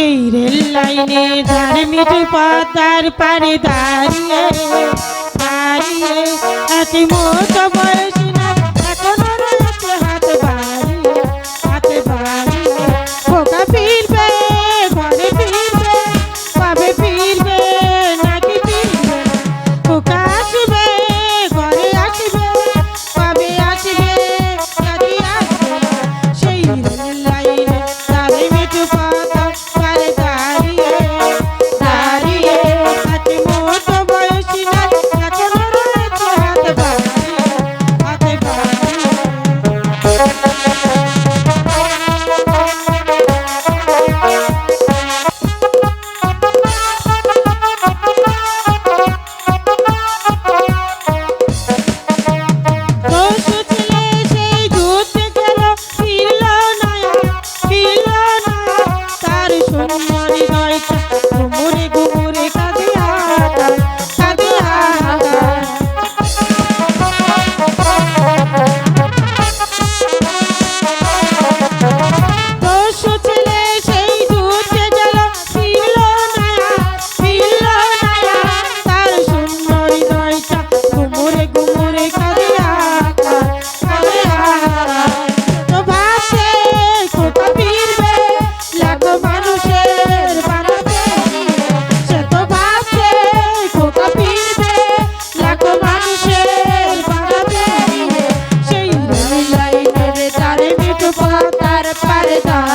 সেই রেল লাইনে ধার্মিক পাতার পারে দাঁড়িয়ে দাঁড়িয়ে এক মতো বয়স পারে তা